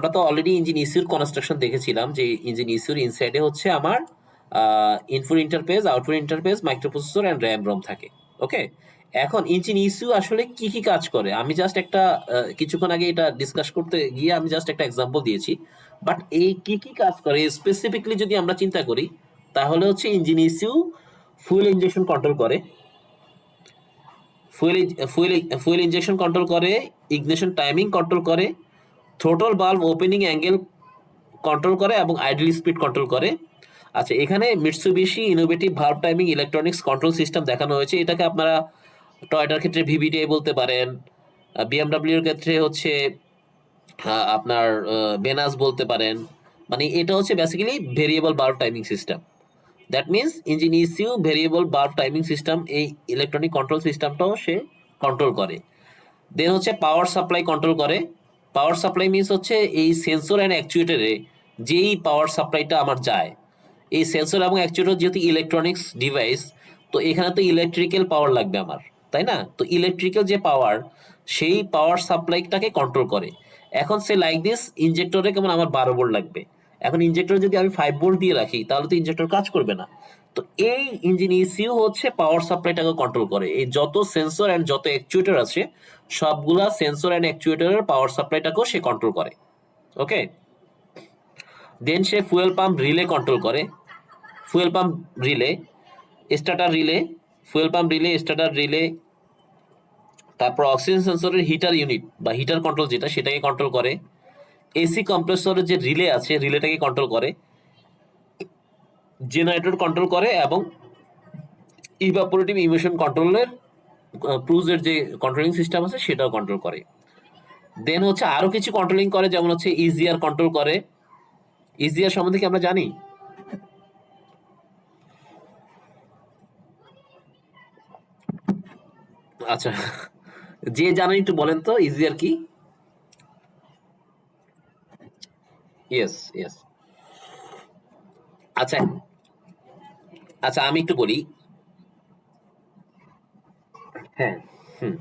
আমরা তো already engine ইস্যুর কনস্ট্রাকশন দেখেছিলাম যে ইঞ্জিন ইস্যুর ইনসাইডে হচ্ছে আমার input interface output interface microprocessor and RAM ROM থাকে ওকে এখন ইঞ্জিন ইস্যু আসলে কি কি কাজ করে? আমি জাস্ট একটা কিছুক্ষণ আগে এটা ডিসকাস করতে গিয়ে আমি জাস্ট একটা এক্সাম্পল দিয়েছি বাট এই কি কি কাজ করে? স্পেসিফিকলি যদি আমরা চিন্তা করি, তাহলে হচ্ছে engine ECU fuel injection control করে fuel fuel fuel injection control করে ইগনিশন টাইমিং কন্ট্রোল করে থ্রোটল বাল্ব ওপেনিং অ্যাঙ্গেল কন্ট্রোল করে এবং আইডল স্পিড কন্ট্রোল করে। আচ্ছা এখানে Mitsubishi innovative valve timing electronics control system দেখানো হয়েছে। এটাকে আপনারা টয়টার ক্ষেত্রে ভিভিডিআই বলতে পারেন বিএমডাব্লিউর ক্ষেত্রে হচ্ছে আপনার বেনাস বলতে পারেন। মানে এটা হচ্ছে basically variable bulb timing system that means engine ECU variable bulb timing system এই ইলেকট্রনিক কন্ট্রোল সিস্টেমটাও সে কন্ট্রোল করে। দেন হচ্ছে পাওয়ার সাপ্লাই কন্ট্রোল করে। পাওয়ার সাপ্লাই মিনস হচ্ছে এই সেন্সর অ্যান্ড অ্যাকচুয়েটারে যেই পাওয়ার সাপ্লাইটা আমার যায়, এই সেন্সর এবং অ্যাকচুয়েটার যেহেতু ইলেকট্রনিক্স ডিভাইস তো এখানে তো ইলেকট্রিক্যাল পাওয়ার লাগবে আমার, তাই না? তো ইলেকট্রিক্যাল যে পাওয়ার সেই পাওয়ার সাপ্লাইটাকে কন্ট্রোল করে। এখন সে লাইক দিস ইনজেক্টরে কেমন আমার বারো ভোল্ট লাগবে। এখন ইনজেক্টর যদি আমি ফাইভ ভোল্ট দিয়ে রাখি, তাহলে তো ইনজেক্টর কাজ করবে না। তো এই ইঞ্জিন ইসিউ হচ্ছে পাওয়ার সাপ্লাইটাকে কন্ট্রোল করে। এই যত সেন্সর অ্যান্ড যত অ্যাকচুয়েটর আছে, সবগুলা সেন্সর অ্যান্ড অ্যাকচুয়েটারের পাওয়ার সাপ্লাইটাকেও সে কন্ট্রোল করে। ওকে দেন সে ফুয়েল পাম্প রিলে কন্ট্রোল করে। Fuel pump relay starter relay fuel pump relay starter relay তারপর অক্সিজেন সেন্সরের হিটার ইউনিট বা হিটার কন্ট্রোল যেটা, সেটাকে কন্ট্রোল করে। এসি কম্প্রেসরের যে রিলে আছে রিলেটাকে কন্ট্রোল করে। জেনারেটর কন্ট্রোল করে এবং ইভাপোরেটিভ ইমিশন কন্ট্রোলের ক্রুজের যে কন্ট্রোলিং সিস্টেম আছে সেটাও কন্ট্রোল করে। দেন হচ্ছে আরও কিছু কন্ট্রোলিং করে, যেমন হচ্ছে ইজিআর কন্ট্রোল করে। ইজিআর সম্বন্ধে কি আমরা জানি? আচ্ছা যে জানেন একটু বলেন তো ইজিআর কি? ইয়েস ইয়েস আচ্ছা আচ্ছা আমি একটু বলি। হ্যাঁ হুম।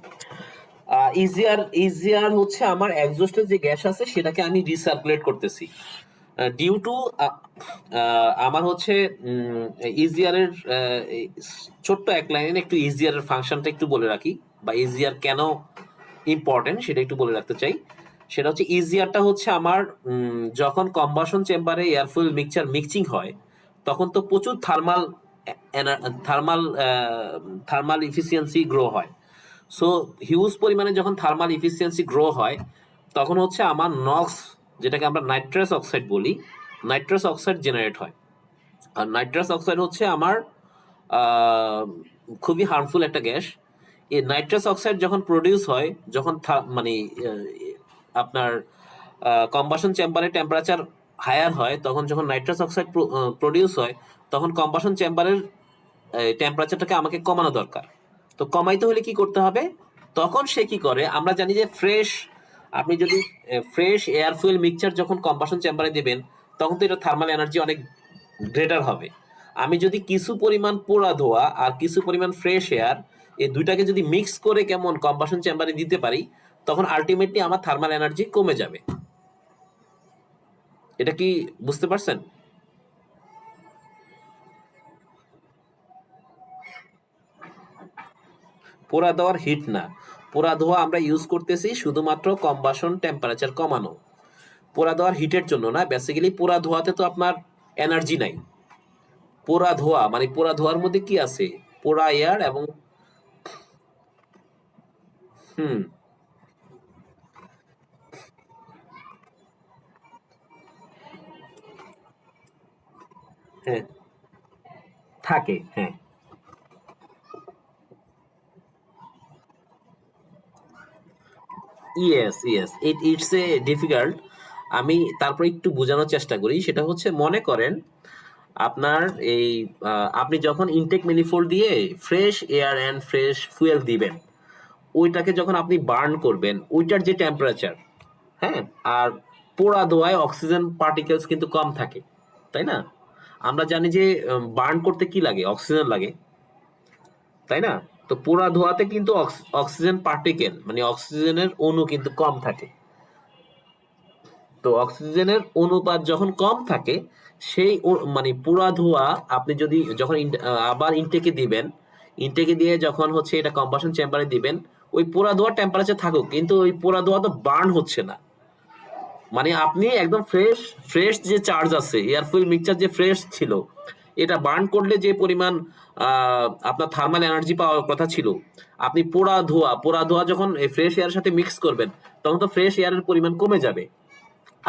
ইজিআর ইজিআর হচ্ছে আমার এক্সজস্টের যে গ্যাস আছে, সেটাকে আমি রিসার্কুলেট করতেছি। ডিউ টু আমার হচ্ছে এই ছোট্ট এক লাইনে একটু ইজিআর এর ফাংশনটা একটু বলে রাখি, বা ইজিআর কেন ইম্পর্টেন্ট সেটা একটু বলে রাখতে চাই। সেটা হচ্ছে ইজিআরটা হচ্ছে আমার যখন কম্বাসন চেম্বারে এয়ারফুল মিক্সচার মিক্সিং হয়, তখন তো প্রচুর thermal thermal thermal efficiency grow হয়। সো হিউজ পরিমাণে যখন থার্মাল ইফিসিয়েন্সি গ্রো হয়, তখন হচ্ছে আমার নক্স যেটাকে আমরা নাইট্রাস অক্সাইড বলি নাইট্রাস অক্সাইড জেনারেট হয়। আর নাইট্রাস অক্সাইড হচ্ছে আমার খুবই হার্মফুল একটা গ্যাস। এই নাইট্রাস অক্সাইড যখন প্রডিউস হয়, যখন মানে আপনার কম্বাসন চেম্বারে টেম্পারেচার হায়ার হয়, তখন যখন নাইট্রাস অক্সাইড প্রডিউস হয় তখন কম্বাসন চেম্বারের টেম্পারেচারটাকে আমাকে কমানো দরকার। তো কমাইতে হলে কি করতে হবে? তখন সে কি করে? আমরা জানি যে ফ্রেশ আপনি যদি ফ্রেশ এয়ার ফুয়েল মিক্সচার যখন কম্বাসন চেম্বারে দেবেন, তখন তো এটা থার্মাল এনার্জি অনেক গ্রেটার হবে। আমি যদি কিছু পরিমাণ পোড়া ধোয়া আর কিছু পরিমাণ ফ্রেশ এয়ার এই দুইটাকে যদি মিক্স করে কেমন কম্বাসন চেম্বারে দিতে পারি, তখন আলটিমেটলি আমার থার্মাল এনার্জি কমে যাবে। এটা কি বুঝতে পারছেন? পোড়া দেওয়ার হিট না। পোড়া ধোয়া আমরা ইউজ করতেছি শুধুমাত্র কম্বাসন টেম্পারেচার কমানো। পোড়া দেওয়ার হিটের জন্য না বেসিক্যালি পোড়া ধোয়াতে তো আপনার এনার্জি নাই। পোড়া ধোয়া মানে পোড়া ধোয়ার মধ্যে কি আছে? পোড়া এয়ার এবং হুম। হ্যাঁ। থাকে হ্যাঁ। Yes yes it it's a difficult আমি তারপর একটু বোঝানোর চেষ্টা করি। সেটা হচ্ছে, মনে করেন, আপনার এই আপনি যখন ইনটেক ম্যানিফোল্ড দিয়ে fresh air and fresh fuel দিবেন, ওইটাকে যখন আপনি বার্ন করবেন, ওইটার যে টেম্পারেচার হ্যাঁ? আর পোড়া দোয়ায় অক্সিজেন পার্টিকেলস কিন্তু কম থাকে, তাই না? আমরা জানি যে বার্ন করতে কি লাগে? অক্সিজেন লাগে, তাই না? তো পোড়া ধোয়াতে কিন্তু অক্স- অক্সিজেন পার্টিকেল মানে অক্সিজেনের অণু কিন্তু কম থাকে। তো অক্সিজেনের অনুপাত যখন কম থাকে, সেই মানে পুরা ধোঁয়া আপনি যদি যখন আবার ইনটেকে দিবেন ইনটেকে দিয়ে যখন হচ্ছে এটা কম্বাসন চেম্বারে দিবেন, ওই পোড়া ধোয়ার টেম্পারেচার থাকুক, কিন্তু ওই পোড়া ধোয়া তো বার্ন হচ্ছে না। মানে আপনি একদম ফ্রেশ ফ্রেশ যে চার্জ আছে এয়ার ফুয়েল মিক্সচার যে ফ্রেশ ছিল এটা বার্ন করলে যে পরিমাণ আপনার থার্মাল এনার্জি পাওয়ার কথা ছিল, আপনি পোড়া ধোয়া পোড়া ধোয়া যখন ফ্রেশ এয়ারের সাথে মিক্স করবেন, তখন তো ফ্রেশ এয়ারের পরিমাণ কমে যাবে।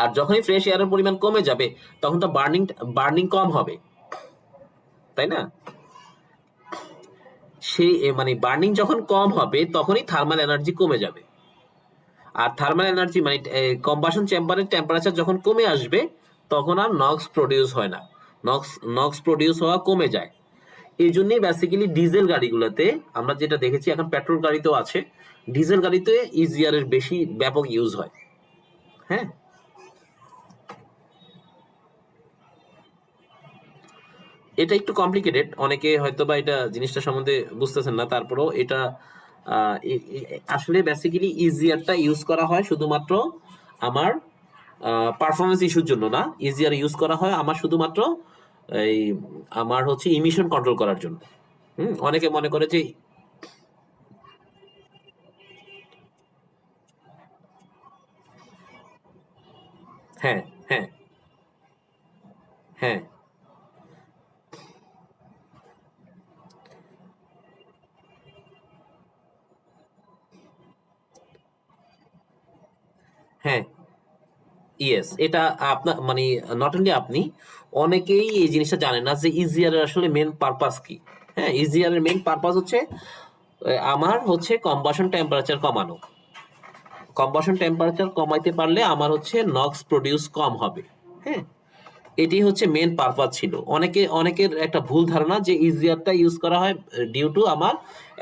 আর যখনই ফ্রেশ এয়ারের পরিমাণ কমে যাবে, তখন তো বার্নিং বার্নিং কম হবে। তাই না? সেই মানে বার্নিং যখন কম হবে, তখনই থার্মাল এনার্জি কমে যাবে। আর থার্মাল এনার্জি মানে কম্বাসন চেম্বারের টেম্পারেচার যখন কমে আসবে, তখন আর নক্স প্রডিউস হয় না। নক্স নক্স প্রডিউস হওয়া কমে যায়। এই জন্যই বেসিক্যালি ডিজেল গাড়িগুলোতে আমরা যেটা দেখেছি, এখন পেট্রোল গাড়িতেও আছে। ডিজেল গাড়িতে ইজিআর এর বেশি ব্যাপক ইউজ হয়। হ্যাঁ? এটা একটু কমপ্লিকেটেড অনেকে হয়তো বা এটা জিনিসটা সম্বন্ধে বুঝতেছেন না, তারপরেও এটা আসলে বেসিক্যালি ইজিয়ারটা ইউজ করা হয় শুধুমাত্র আমার পারফরমেন্স ইস্যুর জন্য না। ইজিয়ার ইউজ করা হয় আমার শুধুমাত্র এই আমার হচ্ছে ইমিশন কন্ট্রোল করার জন্য। হুম, অনেকে মনে করে যে হ্যাঁ হ্যাঁ হ্যাঁ। হ্যাঁ। ইয়েস এটা আপনার মানে নট অনলি আপনি, অনেকেই এই জিনিসটা জানেন না যে ইজিআর এর আসলে মেন পারপাস কি। হ্যাঁ ইজিআর এর মেন পারপাস হচ্ছে আমার হচ্ছে কম্বাসন টেম্পারেচার কমানো। কম্বাসন টেম্পারেচার কমাইতে পারলে আমার হচ্ছে নক্স প্রডিউস কম হবে। হ্যাঁ এটি হচ্ছে মেন পারপাস ছিল। অনেকে, অনেকের একটা ভুল ধারণা যে ইজিআরটা ইউজ করা হয় ডিউ টু আমার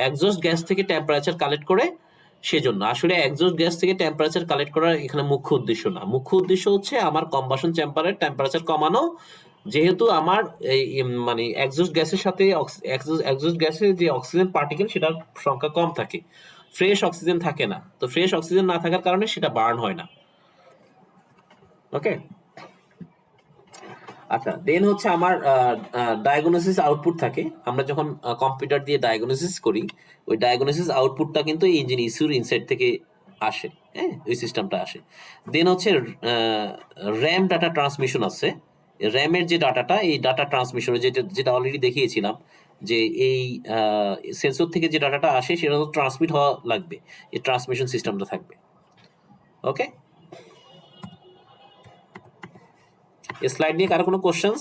এক্সস্ট গ্যাস থেকে টেম্পারেচার কালেক্ট করে সেজন্য। আসলে এক্সস্ট গ্যাস থেকে টেম্পারেচার কালেক্ট করার এখানে মুখ্য উদ্দেশ্য না। মুখ্য উদ্দেশ্য হচ্ছে আমার কম্বাসন চেম্বারের টেম্পারেচার কমানো। যেহেতু আমার এই মানে এক্সস্ট গ্যাসের সাথে এক্সস্ট গ্যাসের যে অক্সিজেন পার্টিকেল সেটার সংখ্যা কম থাকে। ফ্রেশ অক্সিজেন থাকে না। তো ফ্রেশ অক্সিজেন না থাকার কারণে সেটা বার্ন হয় না। ওকে আচ্ছা দেন হচ্ছে আমার ডায়াগনোসিস আউটপুট থাকে। আমরা যখন কম্পিউটার দিয়ে ডায়াগনোসিস করি, ওই ডায়াগনোসিস আউটপুটটা কিন্তু এই ইঞ্জিন ইস্যুর ইনসাইড থেকে আসে হ্যাঁ? ওই সিস্টেমটা আসে। দেন হচ্ছে র্যাম ডাটা ট্রান্সমিশন আছে। র্যামের যে ডাটাটা এই ডাটা ট্রান্সমিশনে যেটা যেটা অলরেডি দেখিয়েছিলাম, যে এই সেন্সর থেকে যে ডাটাটা আসে, সেটা তো ট্রান্সমিট হওয়া লাগবে। এই ট্রান্সমিশন সিস্টেমটা থাকবে। ওকে স্লাইড নিয়ে কারও কোনো কোশ্চেন্স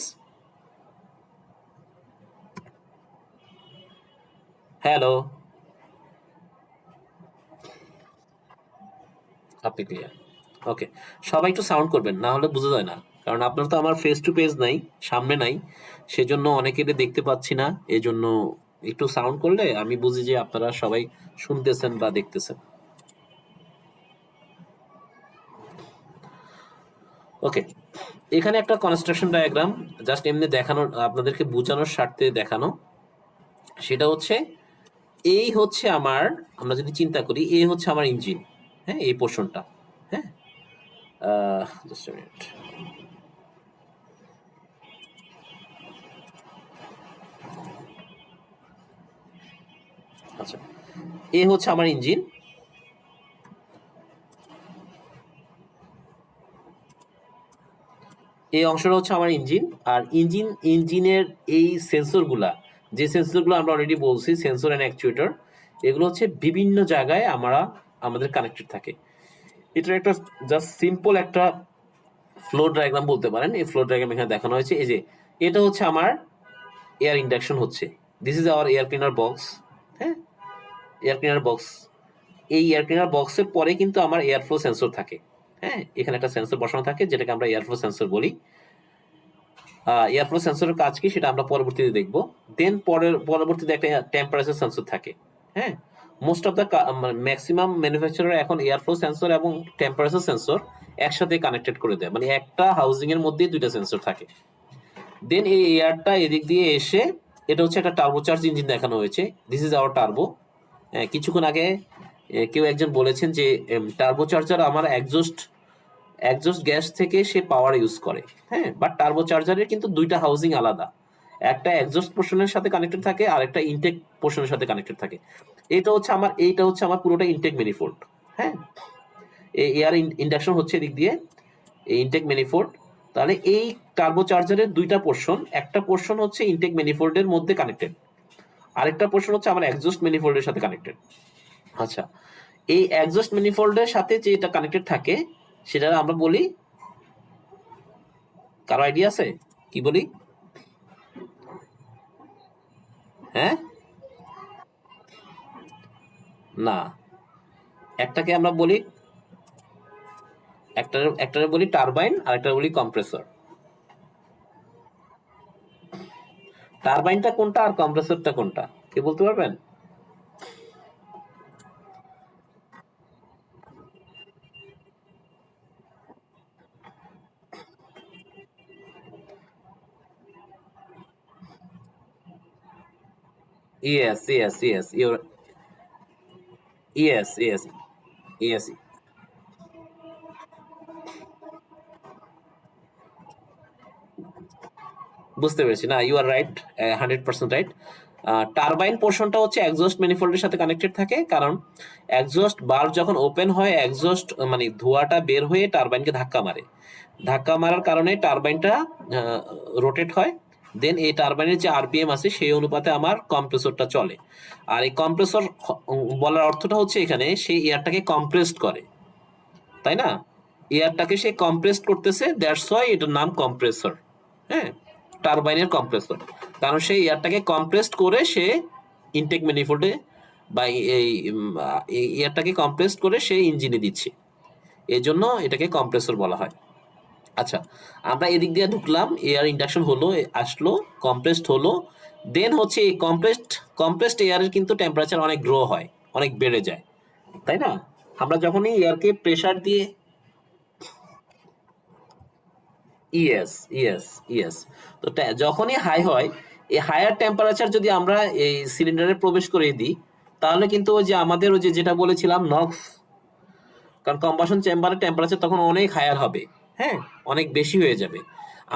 হ্যালো আপনি ক্লিয়ার ওকে সবাই একটু সাউন্ড করবেন, না হলে বোঝা যায় না। কারণ আপনার তো আমার ফেস টু পেজ নাই, সামনে নাই। সেজন্য অনেকের দেখতে পাচ্ছি না। এই জন্য একটু সাউন্ড করলে আমি বুঝি যে আপনারা সবাই শুনতেছেন বা দেখতেছেন। ওকে এখানে একটা কনস্ট্রাকশন ডায়াগ্রাম জাস্ট এমনি দেখানো আপনাদেরকে বোঝানোর স্বার্থে দেখানো। সেটা হচ্ছে, এই হচ্ছে আমার, আমরা যদি চিন্তা করি, এই হচ্ছে আমার ইঞ্জিন হ্যাঁ এই পোর্শনটা হ্যাঁ। আচ্ছা এ হচ্ছে আমার ইঞ্জিন এই অংশটা হচ্ছে আমার ইঞ্জিন। আর ইঞ্জিন, ইঞ্জিনের এই সেন্সরগুলা, যে সেন্সরগুলো আমরা অলরেডি বলছি, সেন্সর অ্যান্ড অ্যাকচুয়েটর এগুলো হচ্ছে বিভিন্ন জায়গায় আমরা, আমাদের কানেক্টেড থাকে। এটার একটা জাস্ট সিম্পল একটা ফ্লো ডায়াগ্রাম বলতে পারেন। এই ফ্লো ডায়াগ্রাম এখানে দেখানো হয়েছে। এই যে, এটা হচ্ছে আমার এয়ার ইন্ডাকশন হচ্ছে। This is our air cleaner box হ্যাঁ? এয়ার ক্লিনার বক্স এই এয়ার ক্লিনার বক্সের পরে কিন্তু আমার এয়ার ফ্লো সেন্সর থাকে। হ্যাঁ এখানে একটা সেন্সর বসানো থাকে, যেটাকে আমরা এয়ার ফ্লো সেন্সর বলি। এয়ার ফ্লো সেন্সরের কাজ কি সেটা আমরা পরবর্তীতে দেখব। দেন পরের, পরবর্তীতে একটা টেম্পারেচার সেন্সর থাকে। হ্যাঁ most of the maximum manufacturer এখন এয়ার ফ্লো সেন্সর এবং টেম্পারেচার সেন্সর একসাথে কানেক্টেড করে দেয়। মানে একটা হাউজিং এর মধ্যে দুইটা সেন্সর থাকে। দেন এই এয়ারটা এদিক দিয়ে এসে, এটা হচ্ছে একটা টার্বোচার্জ ইঞ্জিন দেখানো হয়েছে। দিস ইজ আওয়ার টার্বো কিছুক্ষণ আগে কেউ একজন বলেছেন যে টার্বোচার্জার আমার একজস্ট একজস্ট গ্যাস থেকে সে পাওয়ার ইউজ করে হ্যাঁ? বাট টার্বো চার্জারের কিন্তু দুইটা হাউজিং আলাদা। একটা একজস্ট পোর্শনের সাথে কানেক্টেড থাকে, আর একটা ইনটেক পোর্শনের সাথে কানেক্টেড থাকে। এটা হচ্ছে আমার, এইটা হচ্ছে আমার পুরোটা ইনটেক ম্যানিফোল্ড হ্যাঁ? এই এয়ার ইন্ডাকশন হচ্ছে এদিক দিয়ে এই ইনটেক ম্যানিফোল্ড তাহলে এই টার্বো চার্জারের দুইটা পোর্শন একটা পোর্শন হচ্ছে ইনটেক ম্যানিফোল্ডের মধ্যে কানেক্টেড আরেকটা পোর্শন হচ্ছে আমার একজস্ট ম্যানিফোল্ডের সাথে কানেক্টেড আচ্ছা এই একজস্ট ম্যানিফোল্ডের সাথে যে এটা কানেক্টেড থাকে, সেটা আমরা বলি, কারও আইডিয়া আছে? কি বলি? হ্যাঁ? না। একটাকে আমরা বলি একটা একটারে বলি টারবাইন আর একটা বলি কম্প্রেসর টারবাইনটা কোনটা আর কম্প্রেসরটা কোনটা? কে বলতে পারবেন? Yes, yes, yes. You're yes, yes, yes. বুঝতে পেরেছি। না you are right hundred percent right turbine পোর্শনটা হচ্ছে এক্সস্ট ম্যানিফোল্ডের সাথে কানেক্টেড থাকে। কারণ এক্সস্ট বাল্ব যখন ওপেন হয় এক্সস্ট মানে ধোঁয়াটা বের হয়ে টারবাইনকে ধাক্কা মারে। ধাক্কা মারার কারণে টারবাইনটা রোটেট হয়। দেন এই টারবাইনের যে আরপিএম আছে, সেই অনুপাতে আমার কম্প্রেসরটা চলে। আর এই কম্প্রেসর বলার অর্থটা হচ্ছে এখানে, সেই এয়ারটাকে কম্প্রেসড করে। তাই না? এয়ারটাকে সে কম্প্রেসড করতেছে দ্যাটস ওয়াই এটার নাম কম্প্রেসর হ্যাঁ? টারবাইনের কম্প্রেসর কারণ সেই এয়ারটাকে কম্প্রেসড করে সে ইনটেক ম্যানিফোল্ডে বা এই এয়ারটাকে কম্প্রেসড করে সে ইঞ্জিনে দিচ্ছে। এজন্য এটাকে কম্প্রেসর বলা হয়। আচ্ছা আমরা এদিক দিয়ে ঢুকলাম এয়ার ইন্ডাকশন হলো, আসলো কম্প্রেসড হলো দেন হচ্ছে এই কম্প্রেসড কম্প্রেসড এয়ারের কিন্তু টেম্পারেচার অনেক গ্রো হয়, অনেক বেড়ে যায়, তাই না? আমরা যখনই এয়ারকে প্রেসার দিয়ে ইয়েস ইয়েস ইয়েস তো যখনই হাই হয়, এই হায়ার টেম্পারেচার যদি আমরা এই সিলিন্ডারে প্রবেশ করে দিই, তাহলে কিন্তু ওই যে আমাদের ওই যে যেটা বলেছিলাম নক্স কারণ কম্বাসন চেম্বারের টেম্পারেচার তখন অনেক হায়ার হবে। হ্যাঁ অনেক বেশি হয়ে যাবে।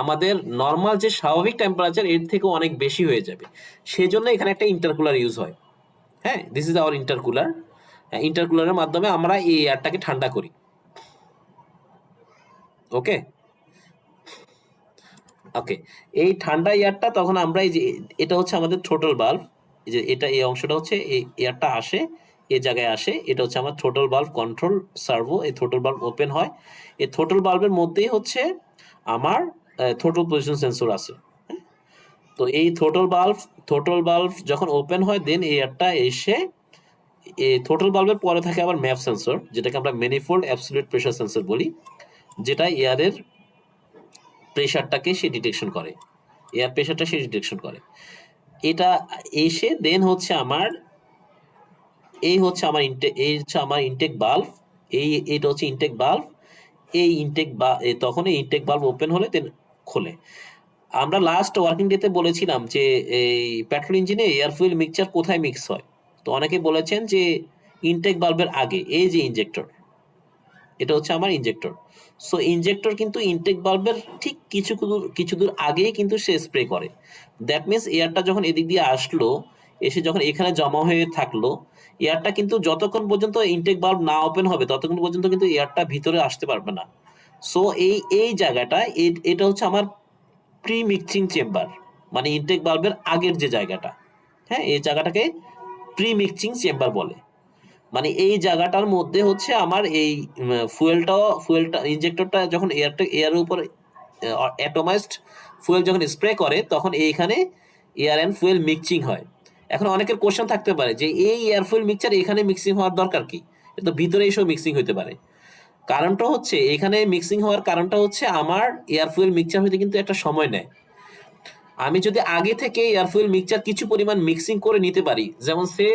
আমাদের নর্মাল যে স্বাভাবিক টেম্পারেচার এর থেকে অনেক বেশি হয়ে যাবে। সেজন্য এখানে একটা ইন্টারকুলার ইউজ হয়। হ্যাঁ দিস ইজ আওয়ার ইন্টারকুলার ইন্টারকুলারের মাধ্যমে আমরা এই এয়ারটাকে ঠান্ডা করি। ওকে ওকে এই ঠান্ডা এয়ারটা তখন আমরা এই যে, এটা হচ্ছে আমাদের থ্রোটল বাল্ব যে, এটা, এই অংশটা হচ্ছে, এই এয়ারটা আসে। এই জায়গায় আসে। এটা হচ্ছে আমার থ্রোটল বাল্ব কন্ট্রোল সার্ভো এই থ্রোটল বাল্ব ওপেন হয়। এই থ্রোটল বাল্বের মধ্যেই হচ্ছে আমার থ্রোটল পজিশন সেন্সর আছে। হ্যাঁ? তো এই থ্রোটল বাল্ব থ্রোটল বাল্ব যখন ওপেন হয় দেন এই এয়ারটা এসে এই থ্রোটল বাল্বের পরে থাকে আবার ম্যাপ সেন্সর যেটাকে আমরা ম্যানিফোল্ড অ্যাবসলিউট প্রেশার সেন্সর বলি, যেটা এয়ারের প্রেশারটাকে সে ডিটেকশন করে। এয়ার প্রেশারটা সে ডিটেকশন করে। এটা এসে দেন হচ্ছে আমার এই হচ্ছে আমার ইনটেক এই হচ্ছে আমার ইনটেক বাল্ব এই, এটা হচ্ছে ইনটেক বাল্ব এই ইনটেক বা তখন এই ইনটেক বাল্ব ওপেন হলে দেন খোলে। আমরা লাস্ট ওয়ার্কিং ডেতে বলেছিলাম যে, এই পেট্রোল ইঞ্জিনে এয়ার ফুয়েল মিক্সচার কোথায় মিক্স হয়? তো অনেকে বলেছেন যে ইনটেক বাল্বের আগে, এই যে ইনজেক্টর এটা হচ্ছে আমার ইনজেক্টর সো ইনজেক্টর কিন্তু ইনটেক বাল্বের ঠিক কিছু দূর কিছু দূর আগেই কিন্তু সে স্প্রে করে। দ্যাট মিনস এয়ারটা যখন এদিক দিয়ে আসলো এসে যখন এখানে জমা হয়ে থাকল এয়ারটা কিন্তু যতক্ষণ পর্যন্ত ইনটেক বাল্ব না ওপেন হবে, ততক্ষণ পর্যন্ত কিন্তু এয়ারটা ভিতরে আসতে পারবে না। সো এই এই জায়গাটা এটা হচ্ছে আমার প্রি মিক্সিং চেম্বার মানে ইনটেক বাল্বের আগের যে জায়গাটা। হ্যাঁ এই জায়গাটাকে প্রি মিক্সিং চেম্বার বলে। মানে এই জায়গাটার মধ্যে হচ্ছে আমার এই ফুয়েলটা ফুয়েলটা ইনজেক্টরটা যখন এয়ারটা এয়ারের উপর অ্যাটোমাইজড ফুয়েল যখন স্প্রে করে, তখন এইখানে এয়ার অ্যান্ড ফুয়েল মিক্সিং হয়। এখন অনেকের কোশ্চেন থাকতে পারে যে এই এয়ার ফুয়েল মিক্সচার এখানে মিক্সিং হওয়ার দরকার কি? তো ভিতরে এসেও মিক্সিং হতে পারে। কারণটা হচ্ছে, এখানে মিক্সিং হওয়ার কারণটা হচ্ছে আমার এয়ার ফুয়েল মিক্সচার হইতে কিন্তু একটা সময় নেয়। আমি যদি আগে থেকে এয়ার ফুয়েল মিক্সচার কিছু পরিমাণ মিক্সিং করে নিতে পারি, যেমন সে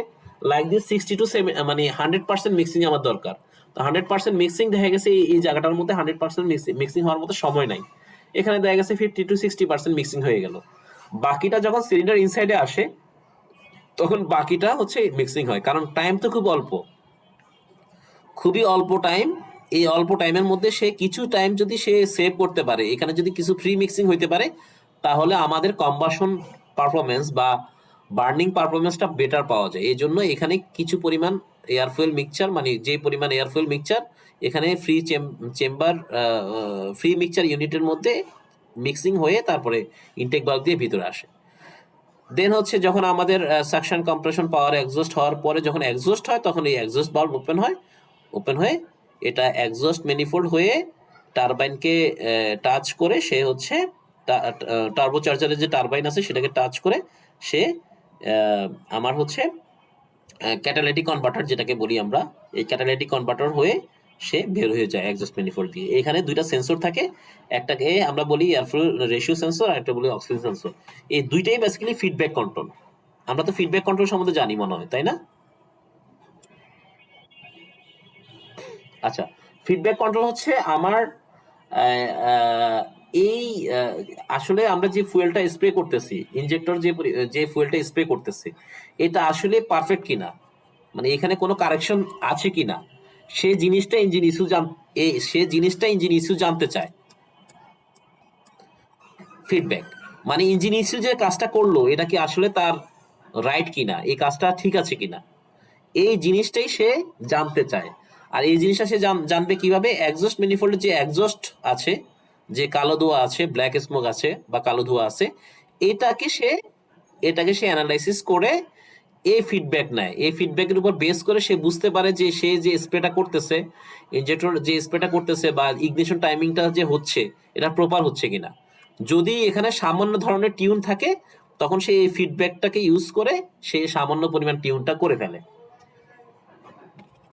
লাইক দিস সিক্সটি টু মানে হান্ড্রেড পার্সেন্ট মিক্সিং আমার দরকার। তো হান্ড্রেড পার্সেন্ট মিক্সিং দেখা গেছে এই জায়গাটার মধ্যে হান্ড্রেড পার্সেন্ট মিক্সিং হওয়ার মতো সময় নাই। এখানে দেখা গেছে fifty to sixty percent mixing হয়ে গেল। বাকিটা যখন সিলিন্ডার ইনসাইডে আসে তখন বাকিটা হচ্ছে মিক্সিং হয়, কারণ টাইম তো খুব অল্প। খুবই অল্প টাইম এই অল্প টাইমের মধ্যে সে কিছু টাইম যদি সে সেভ করতে পারে, এখানে যদি কিছু ফ্রি মিক্সিং হইতে পারে, তাহলে আমাদের কম্বাসন পারফরমেন্স বা বার্নিং পারফরমেন্সটা বেটার পাওয়া যায়। এই জন্য এখানে কিছু পরিমাণ এয়ার ফুয়েল মিক্সচার মানে যে পরিমাণ এয়ার ফুয়েল মিক্সচার এখানে ফ্রি চেম্বার ফ্রি মিক্সচার ইউনিটের মধ্যে মিক্সিং হয়ে তারপরে ইনটেক বাল্ব দিয়ে ভিতরে আসে। দেন হচ্ছে যখন আমাদের সাকশন কম্প্রেশন পাওয়ার এক্সস্ট হওয়ার পরে যখন এক্সস্ট হয়, তখন এই এক্সস্ট বাল্ব ওপেন হয়। ওপেন হয়ে এটা এক্সস্ট ম্যানিফোল্ড হয়ে টারবাইনকে টাচ করে সে হচ্ছে টার্বো চার্জারের যে টারবাইন আছে, সেটাকে টাচ করে সে আমার হচ্ছে ক্যাটালাইটিক কনভার্টার যেটাকে বলি আমরা, এই ক্যাটালাইটিক কনভার্টার হয়ে সে বের হয়ে যায় এক্সস্ট ম্যানিফোল্ড দিয়ে। এখানে দুইটা সেন্সর থাকে, একটাকে আমরা বলি এয়ারফ্লো রেশিও সেন্সর আর একটা বলি অক্সিজেন সেন্সর এই দুইটাই বেসিক্যালি ফিডব্যাক কন্ট্রোল আমরা তো ফিডব্যাক কন্ট্রোল সম্বন্ধে জানি মনে হয়, তাই না? আচ্ছা ফিডব্যাক কন্ট্রোল হচ্ছে আমার এই আসলে আমরা যে ফুয়েলটা স্প্রে করতেছি ইনজেক্টর যে যে ফুয়েলটা স্প্রে করতেছি, এটা আসলে পারফেক্ট কিনা? মানে এখানে কোনো কারেকশন আছে কিনা? সে জিনিসটা ইঞ্জিন ইস্যু জান সে জিনিসটা ইঞ্জিন ইস্যু জানতে চায়। ফিডব্যাক মানে ইঞ্জিন ইস্যু যে কাজটা করল, এটা কি আসলে তার রাইট কিনা? এই কাজটা ঠিক আছে কিনা? এই জিনিসটাই সে জানতে চায়। আর এই জিনিসটা সে জান- জানবে কীভাবে? এক্সস্ট ম্যানিফোল্ডের যে এক্সস্ট আছে, যে কালো ধোঁয়া আছে ব্ল্যাক স্মোক আছে বা কালো ধোঁয়া আছে, এটাকে সে এটাকে সে অ্যানালাইসিস করে এই ফিডব্যাক নেয়। এই ফিডব্যাকের উপর বেস করে সে বুঝতে পারে যে সে যে স্প্রেটা করতেছে ইনজেক্টর যে স্প্রেটা করতেছে বা ইগনিশন টাইমিংটা যে হচ্ছে, এটা প্রপার হচ্ছে কিনা। যদি এখানে সামান্য ধরনের টিউন থাকে, তখন সে এই ফিডব্যাকটাকে ইউজ করে সে সামান্য পরিমাণ টিউনটা করে ফেলে।